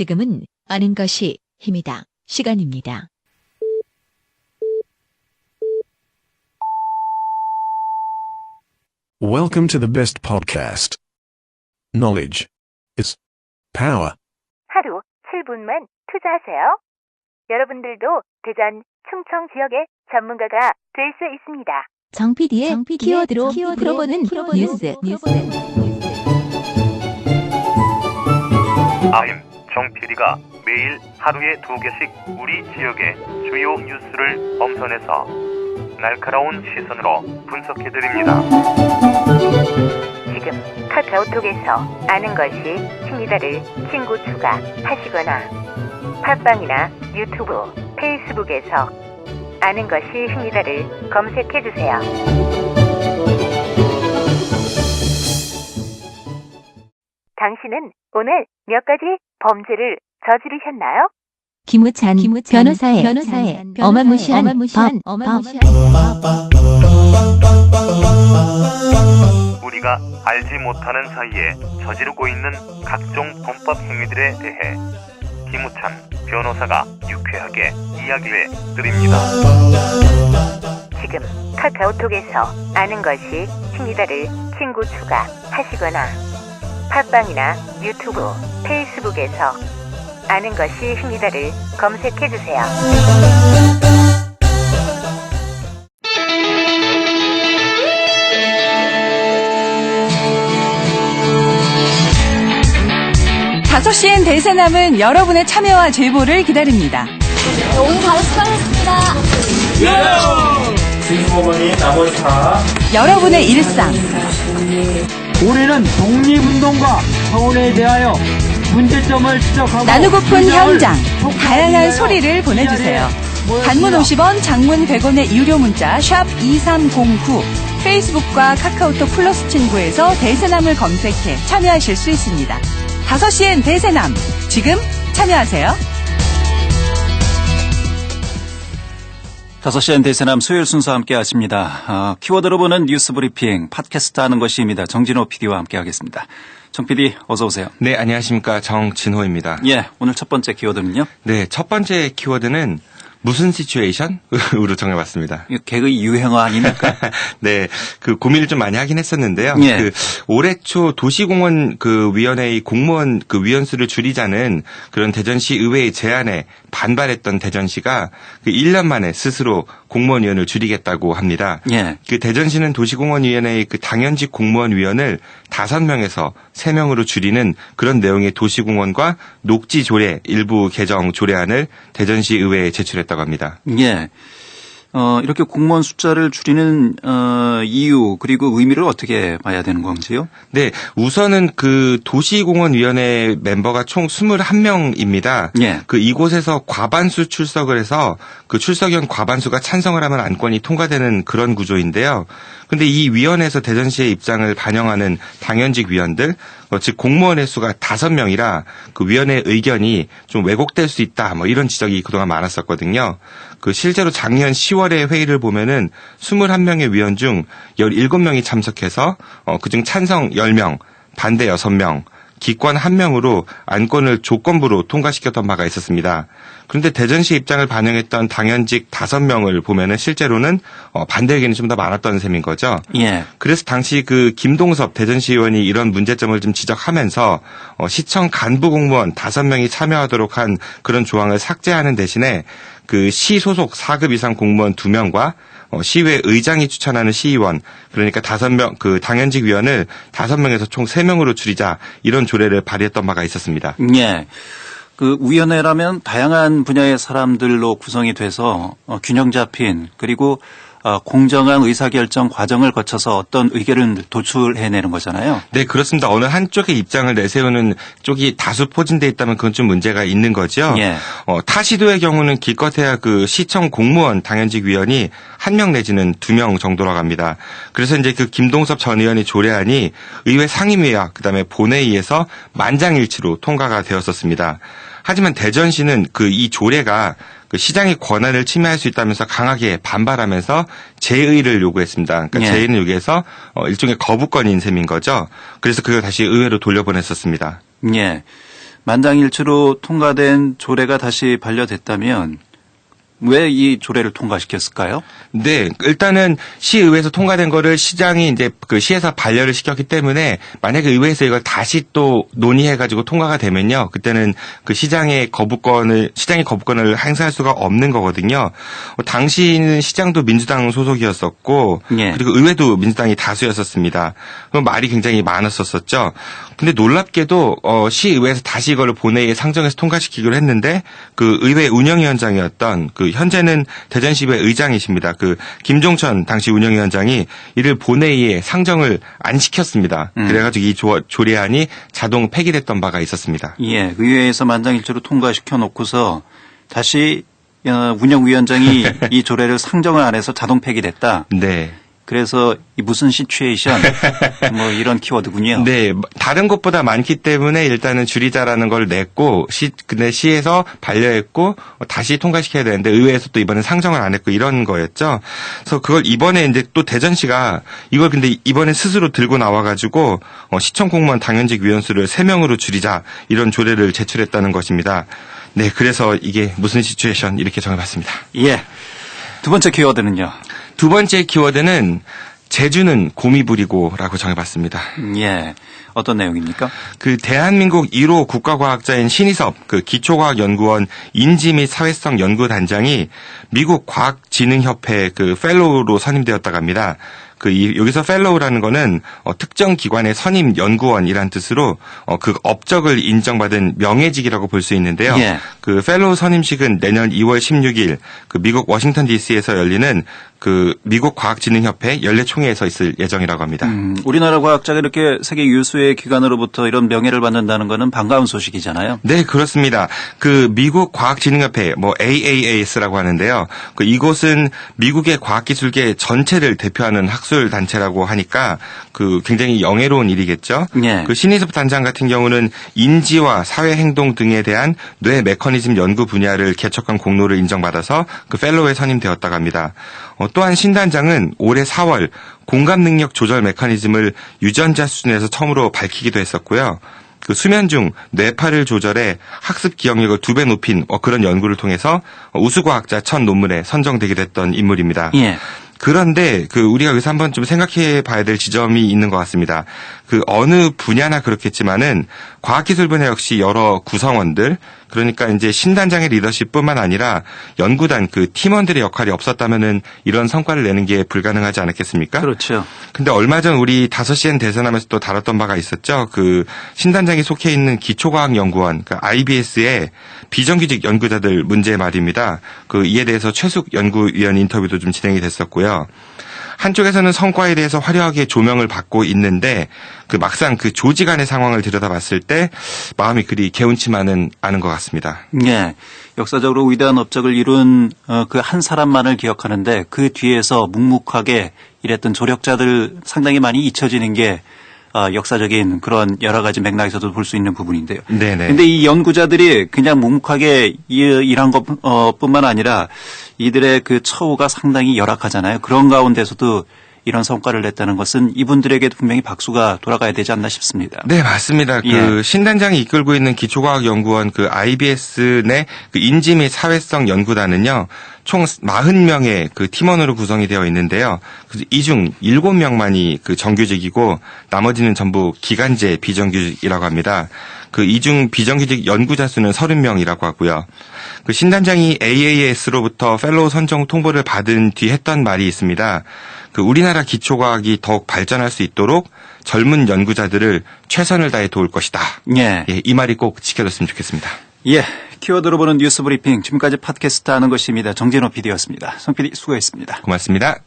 지금은 아는 것이 힘이다. 시간입니다. Welcome to the best podcast. Knowledge is power. 하루 7분만 투자하세요. 여러분들도 대전, 충청 지역의 전문가가 될 수 있습니다. 정 PD의 키워드로 풀어보는 뉴스. 아임 정 PD가 매일 하루에 두 개씩 우리 지역의 주요 뉴스를 엄선해서 날카로운 시선으로 분석해드립니다. 지금 카카오톡에서 아는 것이 힘이다를 친구 추가하시거나 팟빵이나 유튜브, 페이스북에서 아는 것이 힘이다를 검색해 주세요. 당신은 오늘 몇 가지 범죄를 저지르셨나요? 김우찬, 변호사의, 변호사의 어마무시한, 어마무시한, 어마무시한 우리가 알지 못하는 사이에 저지르고 있는 각종 범법 행위들에 대해 김우찬 변호사가 유쾌하게 이야기해 드립니다. 지금 카카오톡에서 아는 것이 힘이다를 친구 추가하시거나 팟빵이나 유튜브, 페이스북에서 아는 것이 힘이다를 검색해 주세요. 다섯 시엔 대세남은 여러분의 참여와 제보를 기다립니다. 오늘 바로 수고하셨습니다. 어머니 나머지 다 여러분의 일상, 올해는 독립운동과 청원에 대하여 문제점을 지적하고 나누고픈 현장, 다양한 소리를 보내주세요. 단문 모였습니다. 50원, 장문 100원의 유료 문자 샵 2309 페이스북과 카카오톡 플러스 친구에서 대세남을 검색해 참여하실 수 있습니다. 5시엔 대세남 지금 참여하세요. 5시엔 대세남 수요일 순서 함께 하십니다. 아, 키워드로 보는 뉴스 브리핑 팟캐스트 하는 것입니다. 정진호 PD와 함께 하겠습니다. 정 PD 어서 오세요. 네, 안녕하십니까. 정진호입니다. 예, 오늘 첫 번째 키워드는요. 네, 첫 번째 키워드는 무슨 시츄에이션으로 정해봤습니다. 개의 유행어 아닙니까? 네, 그 고민을 좀 많이 하긴 했었는데요. 예. 그 올해 초 도시공원 그 위원회의 공무원 그 위원 수를 줄이자는 그런 대전시 의회의 제안에 반발했던 대전시가 그 1년 만에 스스로 공무원 위원을 줄이겠다고 합니다. 예. 그 대전시는 도시공원위원회의 그 당연직 공무원위원을 다섯 명에서 세 명으로 줄이는 그런 내용의 도시공원과 녹지 조례 일부 개정 조례안을 대전시 의회에 제출했다고 합니다. 예. 어, 이렇게 공무원 숫자를 줄이는 어, 이유 그리고 의미를 어떻게 봐야 되는 건지요? 네, 우선은 그 도시공원위원회 멤버가 총 21명입니다. 예. 그 이곳에서 과반수 출석을 해서 그 출석위원 과반수가 찬성을 하면 안건이 통과되는 그런 구조인데요. 근데 이 위원회에서 대전시의 입장을 반영하는 당연직 위원들, 어, 즉 공무원의 수가 다섯 명이라 그 위원회 의견이 좀 왜곡될 수 있다, 뭐 이런 지적이 그동안 많았었거든요. 그 실제로 작년 10월에 회의를 보면은 21명의 위원 중 17명이 참석해서 어, 그중 찬성 10명, 반대 6명, 기권 1명으로 안건을 조건부로 통과시켰던 바가 있었습니다. 그런데 대전시 입장을 반영했던 당연직 5명을 보면은 실제로는 어, 반대 의견이 좀 더 많았던 셈인 거죠. 예. 그래서 당시 그 김동섭 대전시의원이 이런 문제점을 좀 지적하면서 어, 시청 간부 공무원 5명이 참여하도록 한 그런 조항을 삭제하는 대신에 그 시 소속 4급 이상 공무원 2명과 어, 시의회 의장이 추천하는 시의원 그러니까 다섯 명 그 당연직 위원을 다섯 명에서 총 세 명으로 줄이자 이런 조례를 발의했던 바가 있었습니다. 예. 그 위원회라면 다양한 분야의 사람들로 구성이 돼서 어, 균형 잡힌 그리고 어, 공정한 의사결정 과정을 거쳐서 어떤 의견을 도출해내는 거잖아요. 네, 그렇습니다. 어느 한쪽의 입장을 내세우는 쪽이 다수 포진돼 있다면 그건 좀 문제가 있는 거죠. 예. 어, 타시도의 경우는 기껏해야 그 시청 공무원 당연직 위원이 한 명 내지는 두 명 정도라고 합니다. 그래서 이제 그 김동섭 전 의원이 조례안이 의회 상임위와 그다음에 본회의에서 만장일치로 통과가 되었었습니다. 하지만 대전시는 그 이 조례가 그 시장의 권한을 침해할 수 있다면서 강하게 반발하면서 재의를 요구했습니다. 그러니까 예. 재의는 요구해서 어, 일종의 거부권인 셈인 거죠. 그래서 그걸 다시 의회로 돌려보냈었습니다. 예. 만장일치로 통과된 조례가 다시 반려됐다면 왜 이 조례를 통과시켰을까요? 네, 일단은 시의회에서 통과된 거를 시장이 이제 그 시에서 반려를 시켰기 때문에 만약에 의회에서 이걸 다시 또 논의해가지고 통과가 되면요, 그때는 그 시장의 거부권을 시장이 거부권을 행사할 수가 없는 거거든요. 어, 당시는 시장도 민주당 소속이었었고 예. 그리고 의회도 민주당이 다수였었습니다. 그럼 말이 굉장히 많았었었죠. 근데 놀랍게도 어, 시의회에서 다시 이거를 본회의에 상정해서 통과시키기로 했는데 그 의회 운영위원장이었던 그 현재는 대전시의회 의장이십니다. 그 김종천 당시 운영위원장이 이를 본회의에 상정을 안 시켰습니다. 음. 그래가지고 이 조, 조례안이 자동 폐기됐던 바가 있었습니다. 예, 의회에서 만장일치로 통과시켜 놓고서 다시 어, 운영위원장이 이 조례를 상정을 안 해서 자동 폐기됐다. 네. 그래서 이 무슨 시츄에이션 뭐 이런 키워드군요. 네, 다른 곳보다 많기 때문에 일단은 줄이자라는 걸 냈고 시 근데 시에서 반려했고 어, 다시 통과시켜야 되는데 의회에서 또 이번에 상정을 안 했고 이런 거였죠. 그래서 그걸 이번에 이제 또 대전시가 이걸 근데 이번에 스스로 들고 나와가지고 어, 시청 공무원 당연직 위원수를 3명으로 줄이자 이런 조례를 제출했다는 것입니다. 네, 그래서 이게 무슨 시츄에이션 이렇게 정해봤습니다. 예. 두 번째 키워드는요. 두 번째 키워드는 제주는 곰이 부리고라고 정해봤습니다. 예. 어떤 내용입니까? 그 대한민국 1호 국가과학자인 신희섭 그 기초과학연구원 인지 및 사회성 연구단장이 미국 과학진흥협회 그 펠로우로 선임되었다고 합니다. 그 이- 여기서 펠로우라는 거는 어, 특정 기관의 선임 연구원이란 뜻으로 어, 그 업적을 인정받은 명예직이라고 볼 수 있는데요. 예. 그 펠로우 선임식은 내년 2월 16일 그 미국 워싱턴 D.C.에서 열리는 그 미국 과학진흥협회 연례 총회에서 있을 예정이라고 합니다. 음, 우리나라 과학자가 이렇게 세계 유수의 기관으로부터 이런 명예를 받는다는 거는 반가운 소식이잖아요. 네, 그렇습니다. 그 미국 과학진흥협회 뭐 AAAS라고 하는데요. 그 이곳은 미국의 과학기술계 전체를 대표하는 학술 단체라고 하니까 그 굉장히 영예로운 일이겠죠. 예. 그 신희섭 단장 같은 경우는 인지와 사회 행동 등에 대한 뇌 메커니즘 연구 분야를 개척한 공로를 인정받아서 그 펠로우에 선임되었다고 합니다. 어, 또한 신 단장은 올해 4월 공감 능력 조절 메커니즘을 유전자 수준에서 처음으로 밝히기도 했었고요. 그 수면 중 뇌파를 조절해 학습 기억력을 두 배 높인 어, 그런 연구를 통해서 우수과학자 첫 논문에 선정되기도 했던 인물입니다. 예. 그런데 그 우리가 여기서 한번 좀 생각해 봐야 될 지점이 있는 것 같습니다. 그 어느 분야나 그렇겠지만은 과학기술 분야 역시 여러 구성원들 그러니까 이제 신단장의 리더십뿐만 아니라 연구단 그 팀원들의 역할이 없었다면은 이런 성과를 내는 게 불가능하지 않았겠습니까? 그렇죠. 근데 얼마 전 우리 5시엔 대선하면서 또 다뤘던 바가 있었죠. 그 신단장이 속해 있는 기초과학연구원, 그 IBS의 비정규직 연구자들 문제 말입니다. 그 이에 대해서 최숙 연구위원 인터뷰도 좀 진행이 됐었고요. 한쪽에서는 성과에 대해서 화려하게 조명을 받고 있는데 그 막상 그 조직 안의 상황을 들여다봤을 때 마음이 그리 개운치만은 않은 것 같습니다. 예. 역사적으로 위대한 업적을 이룬 어, 그한 사람만을 기억하는데 그 뒤에서 묵묵하게 일했던 조력자들 상당히 많이 잊혀지는 게 어, 역사적인 그런 여러 가지 맥락에서도 볼 수 있는 부분인데요. 네네. 근데 이 연구자들이 그냥 묵묵하게 이- 일한 것 어, 뿐만 아니라 이들의 그 처우가 상당히 열악하잖아요. 그런 가운데서도 이런 성과를 냈다는 것은 이분들에게도 분명히 박수가 돌아가야 되지 않나 싶습니다. 네, 맞습니다. 예. 그 신단장이 이끌고 있는 기초과학연구원 그 IBS 내 그 인지 및 사회성 연구단은요. 총 40명의 그 팀원으로 구성이 되어 있는데요. 이 중 7명만이 그 정규직이고 나머지는 전부 기간제 비정규직이라고 합니다. 그 이중 비정규직 연구자 수는 30명이라고 하고요. 그 신단장이 AAS로부터 펠로우 선정 통보를 받은 뒤 했던 말이 있습니다. 그 우리나라 기초과학이 더욱 발전할 수 있도록 젊은 연구자들을 최선을 다해 도울 것이다. 예. 예, 이 말이 꼭 지켜졌으면 좋겠습니다. 예. 키워드로 보는 뉴스 브리핑. 지금까지 팟캐스트 하는 것입니다. 정진호 PD였습니다. 송 PD 수고했습니다. 고맙습니다.